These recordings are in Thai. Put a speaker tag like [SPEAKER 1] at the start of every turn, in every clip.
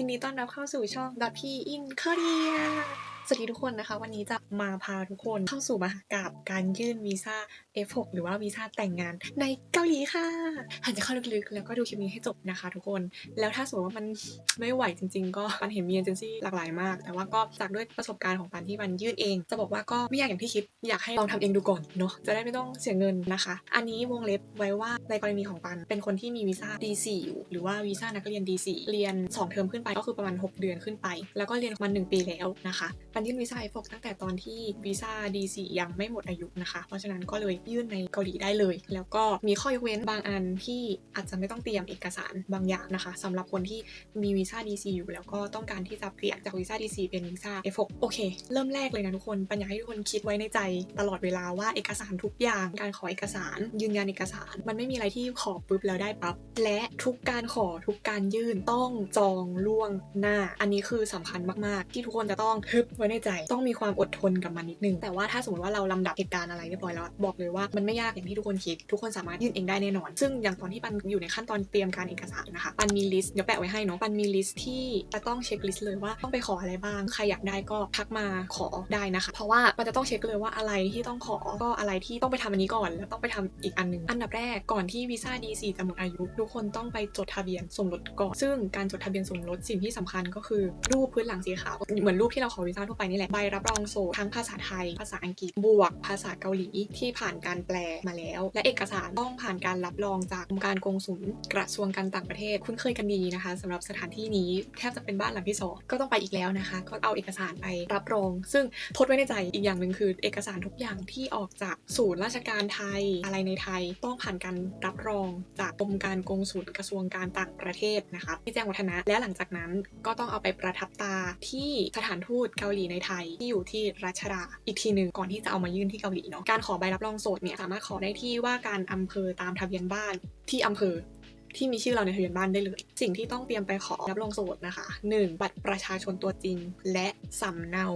[SPEAKER 1] ยินดีต้อนรับเข้าสู่ช่องดับพี่อินคอเรีย สวัสดีทุกคนนะคะ วันนี้จะมาพาทุกคนเข้าสู่มหากาบการยื่นวีซ่า F6 หรือว่าวีซ่าแต่งงานในเกาหลีค่ะหันจะเข้าลึกๆ แล้วก็ดูคลิปนี้ให้จบนะคะทุกคน แล้วถ้าสมมติว่ามันไม่ไหวจริง ๆ ก็ปันเห็นมีเอเจนซี่หลากหลายมาก แต่ว่าก็จากด้วยประสบการณ์ของปันที่ปันยื่นเอง จะบอกว่าก็ไม่ยากอย่างที่คิด อยากให้ลองทำเองดูก่อนเนาะจะได้ไม่ต้องเสียเงินนะคะ อันนี้วงเล็บไว้ว่าในกรณีของปันเป็นคนที่มีวีซ่า D4 อยู่หรือว่าวีซ่านักเรียน D4 เรียน 2 เทอมขึ้นไปก็คือประมาณ 6 เดือนขึ้นไป แล้วก็เรียนมา1ปีแล้วนะคะันยื่นวีซ่า F6 ตั้งแต่ตอนที่วีซ่า D4 ยังไม่หมดอายุนะคะ เพราะฉะนั้นก็เลยยื่นในเกาหลีได้เลย แล้วก็มีข้อยกเว้นบางอันที่อาจจะไม่ต้องเตรียมเอกสารบางอย่างนะคะสำหรับคนที่มีวีซ่า D4 อยู่ แล้วก็ต้องการที่จะเปลี่ยนจากวีซ่า D4 เป็นวีซ่า F6 โอเค เริ่มแรกเลยนะทุกคนปัญญาให้ทุกคนคิดไว้ในใจตลอดเวลาว่าเอกสารทุกอย่างการขอเอกสาร ยืนยันเอกสาร มันไม่มีอะไรที่ขอปุ๊บแล้วได้ปั๊บและทุกการขอทุกการยื่นต้องจองล่วงหน้า อันนี้คือสำคัญมากๆ ที่ทุกคนจะต้องฮึบไว้ในใจ ต้องมีความอดทนกับมันนิดนึง แต่ว่าถ้าสมมติว่าเราลำดับเหตุการณ์อะไรเรียบร้อยแล้วบอกเลยว่ามันไม่ยากอย่างที่ทุกคนคิด ทุกคนสามารถยื่นเองได้แน่นอน ซึ่งอย่างตอนที่ปันอยู่ในขั้นตอนเตรียมการเอกสารนะคะปันมีลิสต์เดี๋ยวแปะไว้ให้เนาะปันมีลิสต์ที่จะต้องเช็คลิสต์เลยว่าต้องไปขออะไรบ้างใครอยากได้ก็ทักมาขอได้นะคะ เพราะว่ามันจะต้องเช็คเลยว่าอะไรที่ต้องขอก็อะไรที่ต้องไปทำอันนี้ก่อน แล้วต้องไปทำอีกอันหนึงอันดับแรกก่อนที่วีซ่า D4 จะหมดอายุ ทุกคนต้องไปจดทะเบียนสมรสก่อน ซึ่งการจดทะเบียนสมรสสิ่งที่สำคัญก็คือรูปพื้นหลังสีขาวเหมือนรูปที่เราขอวีซ่าทั่วไปนี่แหละ ใบรับรองโสดทั้งภาษาไทย ภาษาอังกฤษ บวก ภาษาเกาหลีที่ผ่านการแปลมาแล้ว และเอกสารต้องผ่านการรับรองจากองค์การกงสุลกระทรวงการต่างประเทศ คุ้นเคยกันดีนะคะสำหรับสถานที่นี้แทบจะเป็นบ้านหลังที่สองก็ต้องไปอีกแล้วนะคะ ก็เอาเอกสารไปรับรอง ซึ่งทดไว้ในใจอีกอย่างหนึ่งคือเอกสารทุกอย่างที่ออกจากศูนย์ราชการไทยอะไรในไทย ต้องผ่านการรับรองจากกรมการกงสุลกระทรวงการต่างประเทศนะคะที่แจ้งวัฒนะและหลังจากนั้นก็ต้องเอาไปประทับตาที่สถานทูตเกาหลีในไทยที่อยู่ที่รัชดาอีกทีหนึ่งก่อนที่จะเอามายื่นที่เกาหลีเนาะการขอใบรับรองโสดเนี่ยสามารถขอได้ที่ว่าการอำเภอตามทะเบียนบ้านที่อำเภอที่มีชื่อเราในทะเบียนบ้านได้เลย สิ่งที่ต้องเตรียมไปขอรับรองโสดนะคะ 1. บัตรประชาชนตัวจริง และสำเนา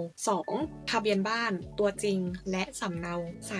[SPEAKER 1] 2. ทะเบียนบ้านตัวจริง และสำเนา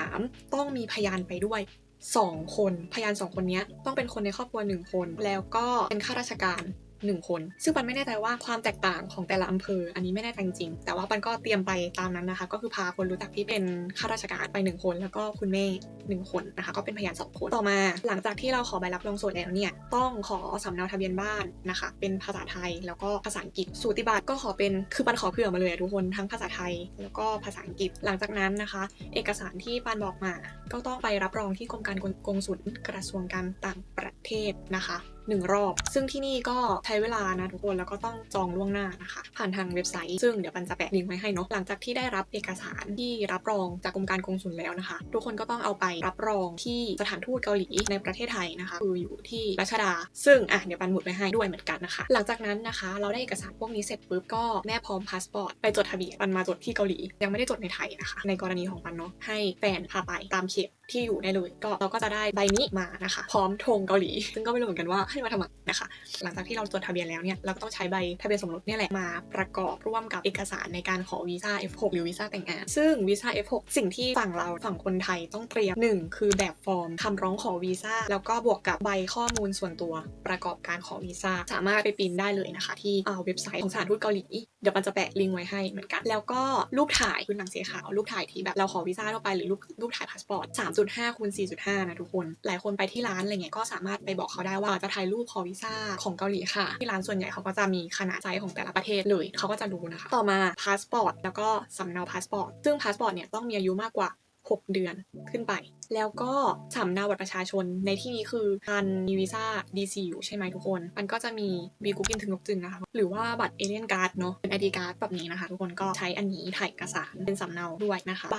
[SPEAKER 1] 3. ต้องมีพยานไปด้วย 2 คน พยาน 2 คนนี้ต้องเป็นคนในครอบครัว 1 คน แล้วก็เป็นข้าราชการ หนึ่งคน ซึ่งปันไม่แน่ใจว่าความแตกต่างของแต่ละอำเภอ อันนี้ไม่แน่ใจจริง แต่ว่าปันก็เตรียมไปตามนั้นนะคะ ก็คือพาคนรู้จักที่เป็นข้าราชการไปหนึ่งคน แล้วก็คุณแม่หนึ่งคนนะคะ ก็เป็นพยานสองคน ต่อมา หลังจากที่เราขอใบรับรองโสดแล้วเนี่ย ต้องขอสำเนาทะเบียนบ้านนะคะ เป็นภาษาไทยแล้วก็ภาษาอังกฤษ สูติบัตรก็ขอเป็น คือปันขอเผื่อมาเลยทุกคน ทั้งภาษาไทย แล้วก็ภาษาอังกฤษ หลังจากนั้นนะคะ เอกสารที่ปันบอกมา ก็ต้องไปรับรองที่กรมการกงสุลกระทรวงการต่างประเทศนะคะหนึ่งรอบ ซึ่งที่นี่ก็ใช้เวลานะทุกคนแล้วก็ต้องจองล่วงหน้านะคะ ผ่านทางเว็บไซต์ ซึ่งเดี๋ยวปันจะแปะลิงก์ไว้ให้เนาะหลังจากที่ได้รับเอกสารที่รับรองจากกรมการกงสุลแล้วนะคะ ทุกคนก็ต้องเอาไปรับรองที่สถานทูตเกาหลีในประเทศไทยนะคะ คืออยู่ที่รัชดา ซึ่งอะเดี๋ยวปันหมุดไว้ให้ด้วยเหมือนกันนะคะ หลังจากนั้นนะคะ เราได้เอกสารพวกนี้เสร็จปุ๊บก็แนบพร้อมพาสปอร์ตไปจดทะเบียนปันมาจดที่เกาหลี ยังไม่ได้จดในไทยนะคะ ในกรณีของปันเนาะให้แฟนพาไปตามเขต ที่อยู่ได้เลย ก็เราก็จะได้ใบนี้มานะคะ พร้อมธงเกาหลี ซึ่งก็ไม่รู้เหมือนกันว่าให้มาทำไมนะคะ หลังจากที่เราจดทะเบียนแล้วเนี่ยเราก็ต้องใช้ใบทะเบียนสมรสเนี่ยแหละมาประกอบร่วมกับเอกสารในการขอวีซ่า F6 หรือวีซ่าแต่งงาน ซึ่งวีซ่า F6 สิ่งที่ฝั่งเราฝั่งคนไทยต้องเตรียม 1 คือแบบฟอร์มคำร้องขอวีซ่าแล้วก็บวกกับใบข้อมูลส่วนตัวประกอบการขอวีซ่าสามารถไปปริ้นได้เลยนะคะ ที่อ่าเว็บไซต์ของสถานทูตเกาหลีเดี๋ยวมันจะแปะลิงก์ไว้ให้เหมือนกัน แล้วก็รูปถ่ายพื้นหลังสีขาวรูปถ่ายที่แบบเราขอวีซ่าทั่วไปหรือรูปรูปถ่ายพาสปอร์ต4.5คูณ4.5 นะทุกคน หลายคนไปที่ร้านอะไรเงี้ยก็สามารถไปบอกเขาได้ว่าจะถ่ายรูปขอวีซ่าของเกาหลีค่ะ ที่ร้านส่วนใหญ่เขาก็จะมีขนาดไซส์ของแต่ละประเทศเลยเขาก็จะรู้นะคะ ต่อมาพาสปอร์ตแล้วก็สำเนาพาสปอร์ตซึ่งพาสปอร์ตเนี่ยต้องมีอายุมากกว่า 6 เดือนขึ้นไป แล้วก็สำเนาบัตรประชาชนในที่นี้คือการมีวีซ่า DC อยู่ใช่ไหมทุกคน มันก็จะมีบีกุกินถึงนกจึงนะคะ หรือว่าบัตรเอเลียนการ์ดเนาะเป็น ID การ์ดแบบนี้นะคะ ทุกคนก็ใช้อันนี้ถ่ายเอกสารเป็นสำเนาด้วยนะคะใบ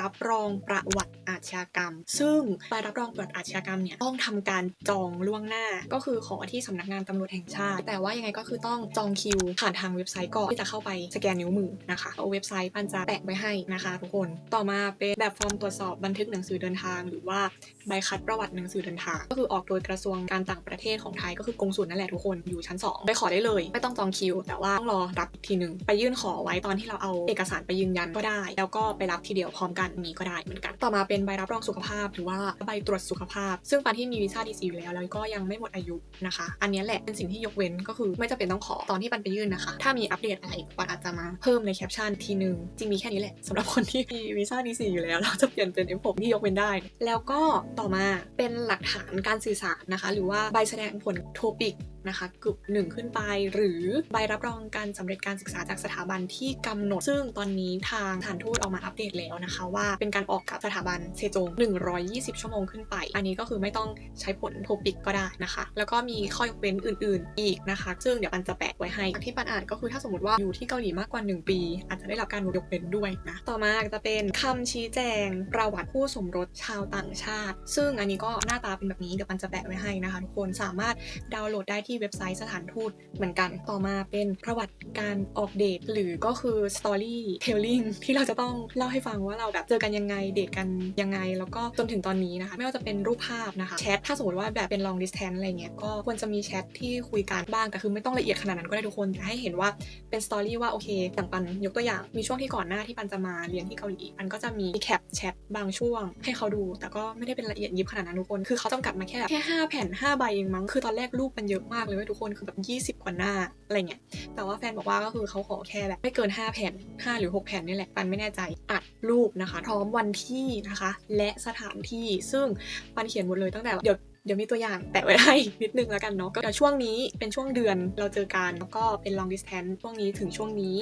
[SPEAKER 1] รับรองประวัติอาชญากรรม ซึ่งใบรับรองประวัติอาชญากรรมเนี่ยต้องทำการจองล่วงหน้า ก็คือขอที่สำนักงานตำรวจแห่งชาติ แต่ว่ายังไงก็คือต้องจองคิวผ่านทางเว็บไซต์ก่อนที่จะเข้าไปสแกนนิ้วมือนะคะเอาเว็บไซต์ปันจะแปะไว้ให้นะคะ ทุกคนต่อมาเป็นแบบฟอร์มตรวจสอบบันทึกหนังสือเดินทาง หรือว่าใบคัดประวัติหนังสือเดินทาง ก็คือออกโดยกระทรวงการต่างประเทศของไทยก็คือกงสุลนั่นแหละทุกคนอยู่ชั้น 2 ไปขอได้เลย ไม่ต้องจองคิว แต่ว่าต้องรอรับอีกทีหนึ่งไปยื่นขอไว้ตอนที่เราเอาเอกสารไปยืนยันก็ได้ แล้วก็ไปรับทีเดียวพร้อมกันนี้ก็ได้เหมือนกัน ต่อมาเป็นใบรับรองสุขภาพหรือว่าใบตรวจสุขภาพ ซึ่งปานที่มีวีซ่าดีซีอยู่แล้ว แล้วก็ยังไม่หมดอายุนะคะ อันนี้แหละเป็นสิ่งที่ยกเว้นก็คือไม่จำเป็นต้องขอตอนที่ปันไปยื่นนะคะ ถ้ามีอัปเดตอะไรปันอาจจะมาเพิ่มในแคปชั่นทีหนึ่งจริงมีแค่นี้แหละสำหรับคนที่มีวีซ่าดีซีอยู่แล้วเราจะเปลี่ยนเป็น F6 ที่ยกเว้นได้ แล้วก็ต่อมาเป็นหลักฐานการสื่อสารนะคะ หรือว่าใบแสดงผลโทปิก นะคะกลุ่มหนึ่งขึ้นไป หรือใบรับรองการสำเร็จการศึกษาจากสถาบันที่กำหนด ซึ่งตอนนี้ทางสถานทูตออกมาอัปเดตแล้วนะคะว่าเป็นการออกกับสถาบันเซจง 120 ชั่วโมงขึ้นไป อันนี้ก็คือไม่ต้องใช้ผลโทปิกก็ได้นะคะ แล้วก็มีข้อยกเว้นอื่น ๆ อีกนะคะ ซึ่งเดี๋ยวปันจะแปะไว้ให้ที่ปันอ่านก็คือถ้าสมมติว่าอยู่ที่เกาหลีมากกว่า 1 ปี อาจจะได้รับการยกเว้นด้วยนะต่อมาจะเป็นคำชี้แจงประวัติผู้สมรสชาวต่างชาติ ซึ่งอันนี้ก็หน้าตาเป็นแบบนี้เดี๋ยวปันจะแปะไว้ให้นะคะทุกคนสามารถดาวน์โหลดได้ที่เว็บไซต์สถานทูตเหมือนกัน ต่อมาเป็นประวัติการออกเดทหรือก็คือ story telling ที่เราจะต้องเล่าให้ฟังว่าเราแบบเจอกันยังไงเดทกันยังไง แล้วก็จนถึงตอนนี้นะคะ ไม่ว่าจะเป็นรูปภาพนะคะแชทถ้าสมมติว่าแบบเป็น long distance อะไรเงี้ยก็ควรจะมีแชทที่คุยกันบ้างแต่คือไม่ต้องละเอียดขนาดนั้นก็ได้ทุกคนแต่ให้เห็นว่าเป็น story ว่าโอเคอย่างปันยกตัวอย่างมีช่วงที่ก่อนหน้าที่ปันจะมาเรียนที่เกาหลีปันก็จะมีแคปแชทบางช่วง ให้เขาดู แต่ก็ไม่ได้เป็นละเอียดยิบขนาดนั้นทุกคน คือเขาจำกัดมาแค่แค่ห้าแผ่นห้าใบเองมั้งคือตอนแรกรูปมันเยอะมากเลยเว้ยทุกคนคือแบบ20 กว่าหน้าอะไรเงี้ยแต่ว่าแฟนบอกว่าก็คือเขาขอแค่แบบไม่เกิน 5 แผ่น 5 หรือ 6 แผ่นนี่แหละปันไม่แน่ใจอัดรูปนะคะพร้อมวันที่นะคะ และสถานที่ซึ่งปันเขียนหมดเลยตั้งแต่เดี๋ยว เดี๋ยวมีตัวอย่างแปะไว้ให้นิดนึงแล้วกันเนาะก็ช่วงนี้เป็นช่วงเดือนเราเจอกันแล้วก็เป็น long distance ช่วงนี้ถึงช่วงนี้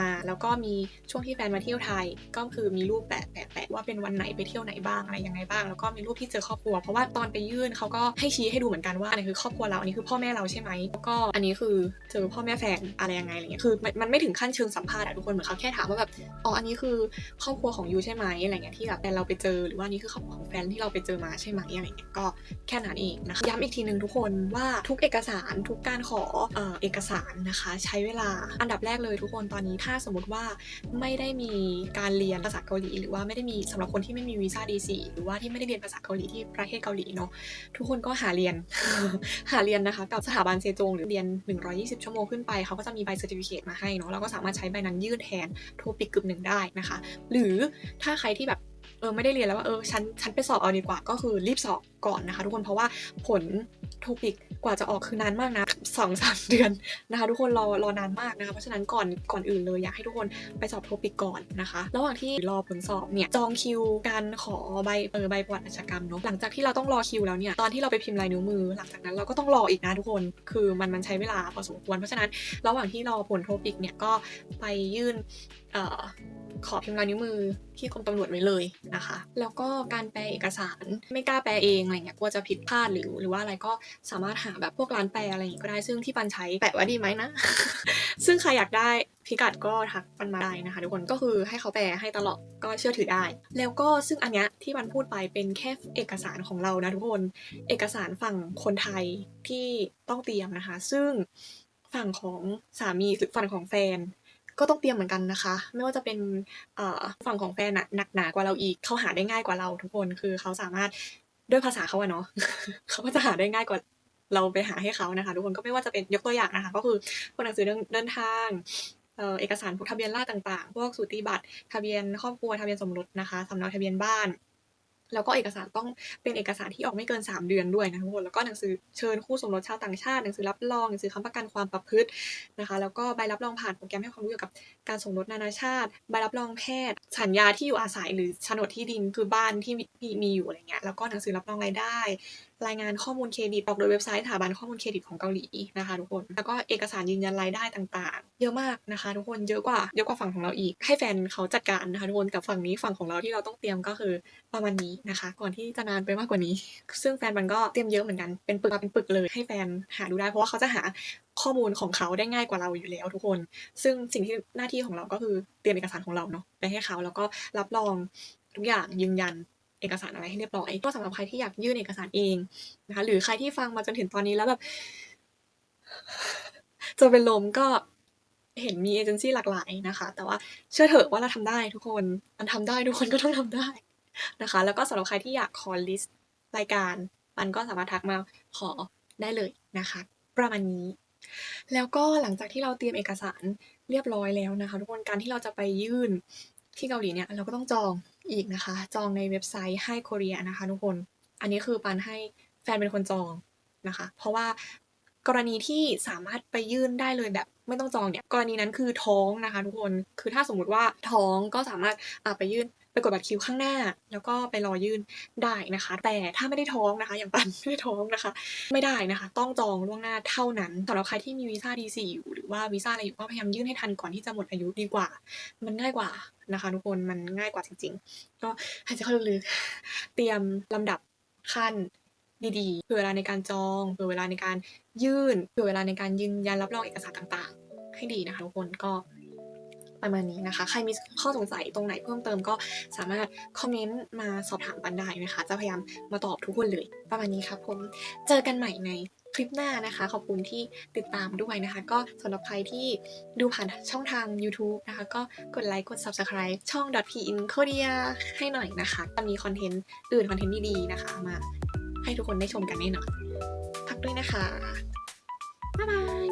[SPEAKER 1] มา แล้วก็มีช่วงที่แฟนมาเที่ยวไทย ก็คือมีรูปแปะแปะแปะว่าเป็นวันไหนไปเที่ยวไหนบ้างอะไรยังไงบ้าง แล้วก็มีรูปที่เจอครอบครัว เพราะว่าตอนไปยื่นเขาก็ให้ชี้ให้ดูเหมือนกันว่าอันนี้คือครอบครัวเราอันนี้คือพ่อแม่เราใช่ไหมแล้วก็อันนี้คือเจอพ่อแม่แฟนอะไรยังไงอะไรเงี้ยคือมันไม่ถึงขั้นเชิงสัมภาษณ์อะทุกคนเหมือนเขาแค่ถามว่าแบบอ๋ออันนี้คือครอบครัวของยูใช่ไหมอะไรเงี้ยที่แบบแฟนเราไปเจอหรือว่านี่คือครอบครัวของแฟนที่เราไปเจอมาใช่ไหมอะไรเงี้ยก็แค่นั้นเองนะคะย้ำอีกทีหนึ่งทุกคนว่าทุกเอกสารทุกการขอเออเอกสารนะคะ ใช้เวลาอันดับแรกเลยทุกคนตอนนี้ถ้าสมมติว่าไม่ได้มีการเรียนภาษาเกาหลี หรือว่าไม่ได้มีสำหรับคนที่ไม่มีวีซ่าดีซีหรือว่าที่ไม่ได้เรียนภาษาเกาหลีที่ประเทศเกาหลีเนาะทุกคนก็หาเรียนหาเรียนนะคะกับสถาบันเซจงหรือเรียน 120 ชั่วโมงขึ้นไปเขาก็จะมีใบเซอร์ติฟิเคตมาให้เนาะเราก็สามารถใช้ใบนั้นยื่นแทนโทปิกกึ่งหนึ่งได้นะคะ หรือถ้าใครที่แบบเออไม่ได้เรียนแล้วว่าเออฉันฉันไปสอบเอาดีกว่าก็คือรีบสอบ ก่อนนะคะทุกคนเพราะว่าผลโทปิกกว่าจะออกคือนานมากนะสองสามเดือนนะคะทุกคนรอรอนานมากนะคะเพราะฉะนั้นก่อนก่อนอื่นเลยอยากให้ทุกคนไปสอบโทปิกก่อนนะคะ ระหว่างที่รอผลสอบเนี่ยจองคิวการขอใบเออใบประวัติอาชญากรรมเนาะหลังจากที่เราต้องรอคิวแล้วเนี่ยตอนที่เราไปพิมพ์ลายนิ้วมือ หลังจากนั้นเราก็ต้องรออีกนะทุกคนคือมันมันใช้เวลาพอสมควรเพราะฉะนั้นระหว่างที่รอผลโทปิกเนี่ยก็ไปยื่นเอ่อขอพิมพ์ลายนิ้วมือที่กรมตำรวจไว้เลยนะคะ แล้วก็การแปลเอกสารไม่กล้าแปลเองอะไรเงี้ยกลัวจะผิดพลาดหรือหรือว่าอะไรก็สามารถหาแบบพวกร้านแปลอะไรอย่างงี้ก็ได้ซึ่งที่ปันใช้แปะไว้ดีไหมนะ ซึ่งใครอยากได้พิกัดก็ทักปันมาได้นะคะ ทุกคนก็คือให้เขาแปลให้ตลอดก็เชื่อถือได้ แล้วก็ซึ่งอันเนี้ยที่มันพูดไปเป็นแค่เอกสารของเรานะทุกคนเอกสารฝั่งคนไทยที่ต้องเตรียมนะคะ ซึ่งฝั่งของสามีหรือฝั่งของแฟนก็ต้องเตรียมเหมือนกันนะคะ ไม่ว่าจะเป็นฝั่งของแฟนอะหนักหนากว่าเราอีกเขาหาได้ง่ายกว่าเราทุกคนคือเขาสามารถ ด้วยภาษาเขาอะเนาะเขาก็จะหาได้ง่ายกว่าเราไปหาให้เขานะคะ ทุกคนก็ไม่ว่าจะเป็นยกตัวอย่างนะคะ ก็คือพวกหนังสือเดินเดินทางเอกสารพวกทะเบียนราษฎร์ต่างๆ พวกสูติบัตรทะเบียนครอบครัวทะเบียนสมรสนะคะสำเนาทะเบียนบ้าน แล้วก็เอกสารต้องเป็นเอกสารที่ออกไม่เกิน 3 เดือนด้วยนะทุกคนแล้วก็หนังสือเชิญคู่สมรสชาวต่างชาติหนังสือรับรองหนังสือค้ำประกันความประพฤตินะคะแล้วก็ใบรับรองผ่านโปรแกรมให้ความรู้เกี่ยวกับการสมรสนานาชาติ ใบรับรองแพทย์ สัญญาที่อยู่อาศัยหรือโฉนดที่ดินคือบ้านที่มีมีอยู่อะไรเงี้ยแล้วก็หนังสือรับรองรายได้ รายงานข้อมูลเครดิตออกโดยเว็บไซต์สถาบันข้อมูลเครดิตของเกาหลีนะคะทุกคน แล้วก็เอกสารยืนยันรายได้ต่างๆ เยอะมากนะคะ ทุกคนเยอะกว่าเยอะกว่าฝั่งของเราอีก ให้แฟนเขาจัดการนะคะทุกคนกับฝั่งนี้ฝั่งของเราที่เราต้องเตรียมก็คือประมาณนี้นะคะ ก่อนที่จะนานไปมากกว่านี้ ซึ่งแฟนมันก็เตรียมเยอะเหมือนกันเป็นปึกเป็นปึกเลยให้แฟนหาดูได้เพราะว่าเขาจะหาข้อมูลของเขาได้ง่ายกว่าเราอยู่แล้วทุกคน ซึ่งสิ่งที่หน้าที่ของเราก็คือเตรียมเอกสารของเราเนาะไปให้เขาแล้วก็รับรองทุกอย่างยืนยัน เอกสารอะไรให้เรียบร้อยก็สำหรับใครที่อยากยื่นเอกสารเองนะคะหรือใครที่ฟังมาจนถึงตอนนี้แล้วแบบจะเป็นลมก็เห็นมีเอเจนซี่หลากหลายนะคะ แต่ว่าเชื่อเถอะว่าเราทำได้ทุกคนมันทำได้ทุกคนก็ต้องทำได้นะคะ แล้วก็สำหรับใครที่อยากขอลิสต์รายการ มันก็สามารถทักมาขอได้เลยนะคะ ประมาณนี้ แล้วก็หลังจากที่เราเตรียมเอกสารเรียบร้อยแล้วนะคะ ทุกคนการที่เราจะไปยื่นที่เกาหลีเนี่ยเราก็ต้องจอง อีกนะคะ จองในเว็บไซต์ให้โคเรียนะคะทุกคน อันนี้คือปันให้แฟนเป็นคนจองนะคะ เพราะว่ากรณีที่สามารถไปยื่นได้เลยแบบไม่ต้องจองเนี่ย กรณีนั้นคือท้องนะคะ ทุกคน คือถ้าสมมติว่าท้องก็สามารถไปยื่น ไปกดบัตรคิวข้างหน้า แล้วก็ไปรอยื่นได้นะคะ แต่ถ้าไม่ได้ท้องนะคะ อย่างปันไม่ได้ท้องนะคะ ไม่ได้นะคะ ต้องจองล่วงหน้าเท่านั้นสำหรับใครที่มีวีซ่า D4 อยู่หรือว่าวีซ่าอะไรอยู่ก็พยายามยื่นให้ทันก่อนที่จะหมดอายุดีกว่า มันง่ายกว่านะคะ ทุกคนมันง่ายกว่าจริง ๆ ก็หายใจเข้าลึกๆเตรียมลำดับขั้นดีๆเผื่อเวลาในการจองเผื่อเวลาในการยื่นเผื่อเวลาในการยืนยันรับรองเอกสารต่างๆ ให้ดีนะคะทุกคนก็ ประมาณนี้นะคะ ใครมีข้อสงสัยตรงไหนเพิ่มเติมก็สามารถคอมเมนต์มาสอบถามปันได้นะคะ จะพยายามมาตอบทุกคนเลยประมาณนี้ครับผม เจอกันใหม่ในคลิปหน้านะคะ ขอบคุณที่ติดตามด้วยนะคะ ก็สำหรับใครที่ดูผ่านช่องทาง YouTube นะคะ ก็กดไลค์กด Subscribe ช่อง .p in Korea ให้หน่อยนะคะจะมีคอนเทนต์อื่นคอนเทนต์ดีๆนะคะ มาให้ทุกคนได้ชมกันแน่นอนพักด้วยนะคะ บ๊ายบาย